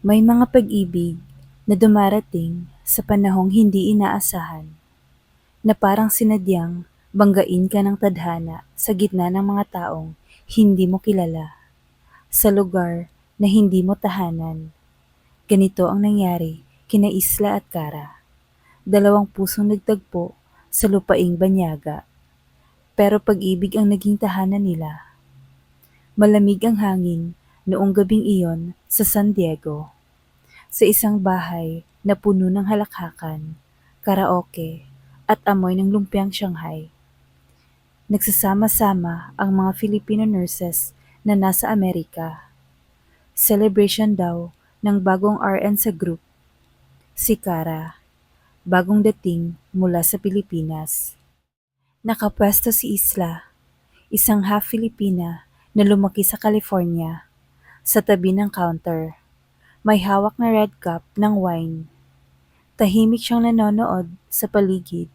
May mga pag-ibig na dumarating sa panahong hindi inaasahan, na parang sinadyang banggain ka ng tadhana sa gitna ng mga taong hindi mo kilala, sa lugar na hindi mo tahanan. Ganito ang nangyari kina Isla at Kara. Dalawang pusong nagtagpo sa lupaing banyaga. Pero pag-ibig ang naging tahanan nila. Malamig ang hangin noong gabing iyon sa San Diego. Sa isang bahay na puno ng halakhakan, karaoke, at amoy ng lumpiang Shanghai. Nagsasama-sama ang mga Filipino nurses na nasa Amerika. Celebration daw ng bagong RN sa group. Si Kara, bagong dating mula sa Pilipinas. Nakapwesto si Isla, isang half Filipina na lumaki sa California, sa tabi ng counter. May hawak na red cup ng wine. Tahimik siyang nanonood sa paligid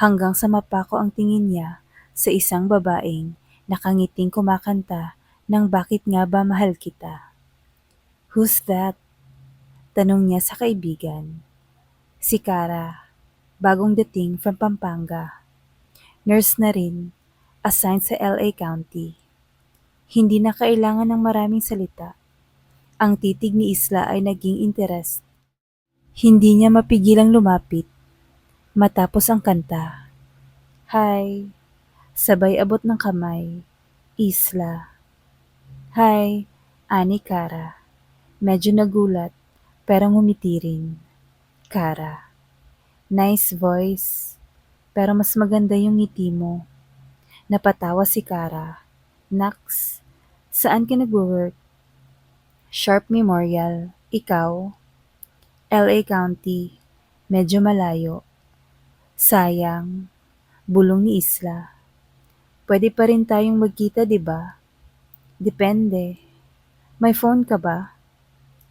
hanggang sa mapako ang tingin niya sa isang babaeng nakangiting kumakanta ng bakit nga ba mahal kita. Who's that? Tanong niya sa kaibigan. Si Kara, bagong dating from Pampanga. Nurse na rin, assigned sa LA County. Hindi na kailangan ng maraming salita. Ang titig ni Isla ay naging interest. Hindi niya mapigilang lumapit. Matapos ang kanta. Hi, sabay abot ng kamay. Isla. Hi, Ani Kara. Medyo nagulat, pero ngumiti rin. Kara. Nice voice, pero mas maganda yung ngiti mo. Napatawa si Kara. Nax, saan ka nag-work? Sharp Memorial. Ikaw? LA County. Medyo malayo. Sayang. Bulong ni Isla. Pwede pa rin tayong magkita, di ba? Depende. May phone ka ba?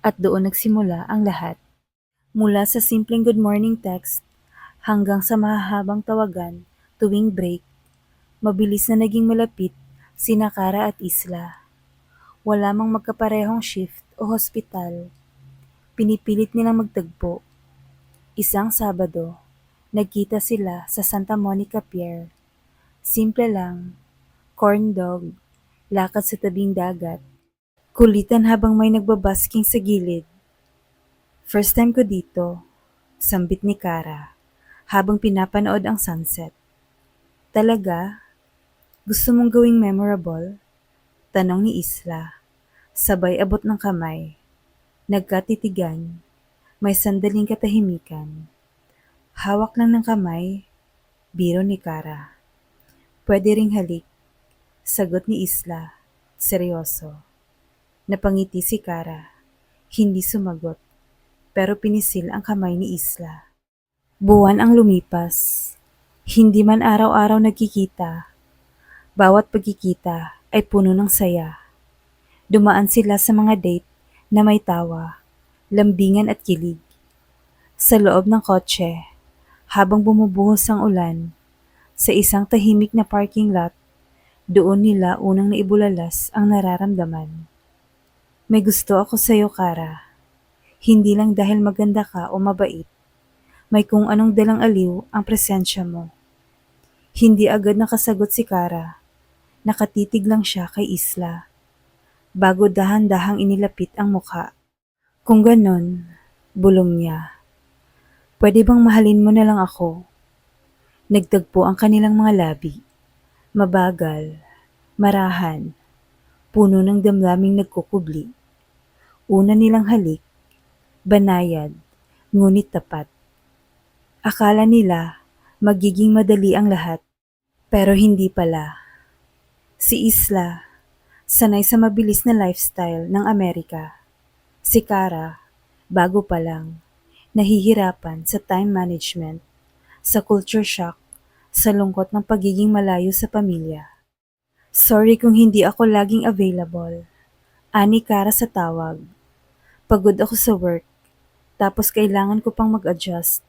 At doon nagsimula ang lahat. Mula sa simpleng good morning text hanggang sa mahahabang tawagan tuwing break, mabilis na naging malapit sina Kara at Isla. Wala mang magkaparehong shift o hospital. Pinipilit nilang magtagpo. Isang Sabado, nagkita sila sa Santa Monica Pier. Simple lang, corn dog, lakad sa tabing dagat, kulitan habang may nagbabasking sa gilid. First time ko dito, sambit ni Kara, habang pinapanood ang sunset. Talaga? Gusto mong gawing memorable? Tanong ni Isla. Sabay abot ng kamay. Nagkatitigan. May sandaling katahimikan. Hawak lang ng kamay. Biro ni Kara. Pwede ring halik. Sagot ni Isla. Seryoso. Napangiti si Kara. Hindi sumagot. Pero pinisil ang kamay ni Isla. Buwan ang lumipas. Hindi man araw-araw nagkikita. Bawat pagkikita ay puno ng saya. Dumaan sila sa mga date na may tawa, lambingan at kilig. Sa loob ng kotse, habang bumubuhos ang ulan, sa isang tahimik na parking lot, doon nila unang naibulalas ang nararamdaman. May gusto ako sa'yo, Kara. Hindi lang dahil maganda ka o mabait. May kung anong dalang aliw ang presensya mo. Hindi agad nakasagot si Kara. Nakatitig lang siya kay Isla. Bago dahan-dahang inilapit ang mukha. Kung ganon, bulong niya. Pwede bang mahalin mo na lang ako? Nagtagpo ang kanilang mga labi. Mabagal, marahan, puno ng damdaming nagkukubli. Una nilang halik, banayad, ngunit tapat. Akala nila magiging madali ang lahat, pero hindi pala. Si Isla, sanay sa mabilis na lifestyle ng Amerika. Si Kara, bago pa lang, nahihirapan sa time management, sa culture shock, sa lungkot ng pagiging malayo sa pamilya. Sorry kung hindi ako laging available. Ani Kara sa tawag. Pagod ako sa work, tapos kailangan ko pang mag-adjust.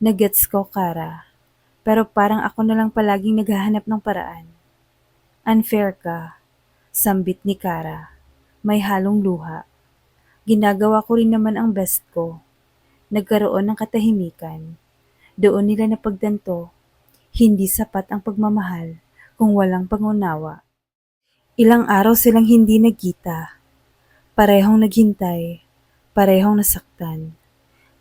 Nagets ko, Kara. Pero parang ako na lang palaging naghahanap ng paraan. Unfair ka, sambit ni Kara. May halong luha. Ginagawa ko rin naman ang best ko. Nagkaroon ng katahimikan. Doon nila napagtanto, hindi sapat ang pagmamahal kung walang pangunawa. Ilang araw silang hindi nagkita. Parehong naghintay, parehong nasaktan.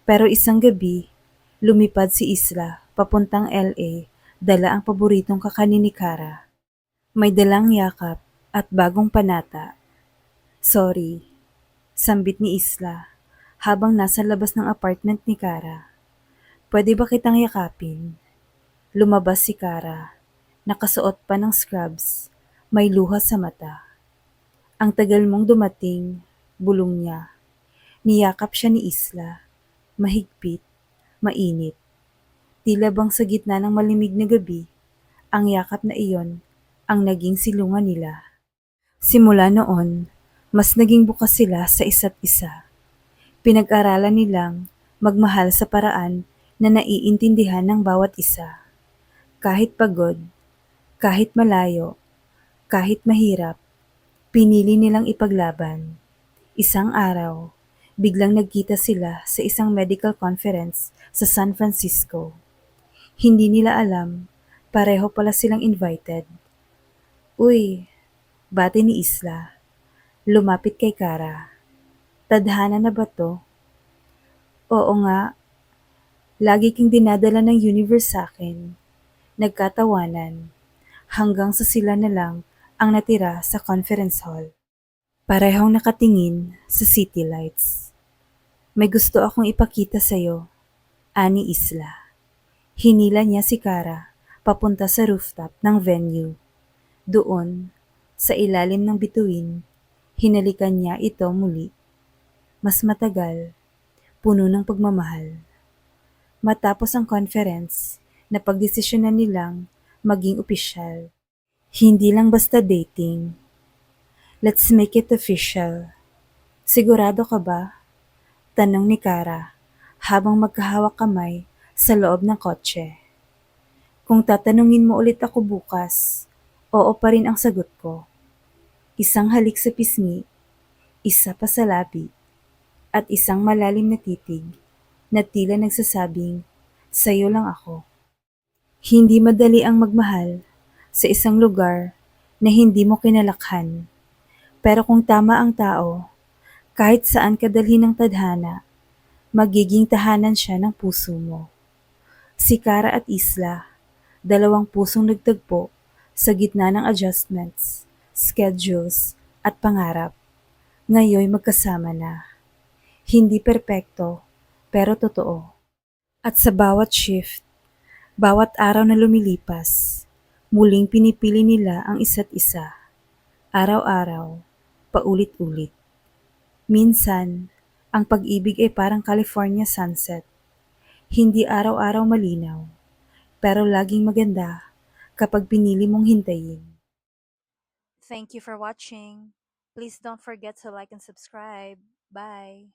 Pero isang gabi, lumipad si Isla papuntang LA, dala ang paboritong kakanin ni Kara. May dalang yakap at bagong panata. Sorry, sambit ni Isla habang nasa labas ng apartment ni Kara. Pwede ba kitang yakapin? Lumabas si Kara, nakasuot pa ng scrubs, may luha sa mata. Ang tagal mong dumating, bulong niya. Niyakap siya ni Isla, mahigpit, mainit. Tila bang sa gitna ng malimig na gabi, ang yakap na iyon ang naging silungan nila. Simula noon, mas naging bukas sila sa isa't isa. Pinag-aralan nilang magmahal sa paraan na naiintindihan ng bawat isa. Kahit pagod, kahit malayo, kahit mahirap, pinili nilang ipaglaban. Isang araw, biglang nagkita sila sa isang medical conference sa San Francisco. Hindi nila alam, pareho pala silang invited. Uy, bati ni Isla. Lumapit kay Kara. Tadhana na ba to? Oo nga. Lagi king dinadala ng universe sa akin. Nagkatawanan. Hanggang sa sila na lang ang natira sa conference hall. Parehong nakatingin sa city lights. May gusto akong ipakita sa'yo, ani Isla. Hinila niya si Kara papunta sa rooftop ng venue. Doon, sa ilalim ng bituin, hinalikan niya ito muli. Mas matagal, puno ng pagmamahal. Matapos ang conference, napagdesisyonan nilang maging opisyal. Hindi lang basta dating. Let's make it official. Sigurado ka ba? Tanong ni Kara habang magkahawak kamay sa loob ng kotse. Kung tatanungin mo ulit ako bukas, oo pa rin ang sagot ko. Isang halik sa pisngi, isa pa sa labi, at isang malalim na titig na tila nagsasabing, sa'yo lang ako. Hindi madali ang magmahal sa isang lugar na hindi mo kinalakhan. Pero kung tama ang tao, kahit saan ka dalhin ng tadhana, magiging tahanan siya ng puso mo. Si Kara at Isla, dalawang pusong nagtagpo sa gitna ng adjustments, schedules, at pangarap. Ngayon magkasama na. Hindi perpekto, pero totoo. At sa bawat shift, bawat araw na lumilipas, muling pinipili nila ang isa't isa. Araw-araw, paulit-ulit. Minsan, ang pag-ibig ay parang California sunset. Hindi araw-araw malinaw, pero laging maganda kapag pinili mong hintayin. Thank you for watching. Please don't forget to like and subscribe. Bye.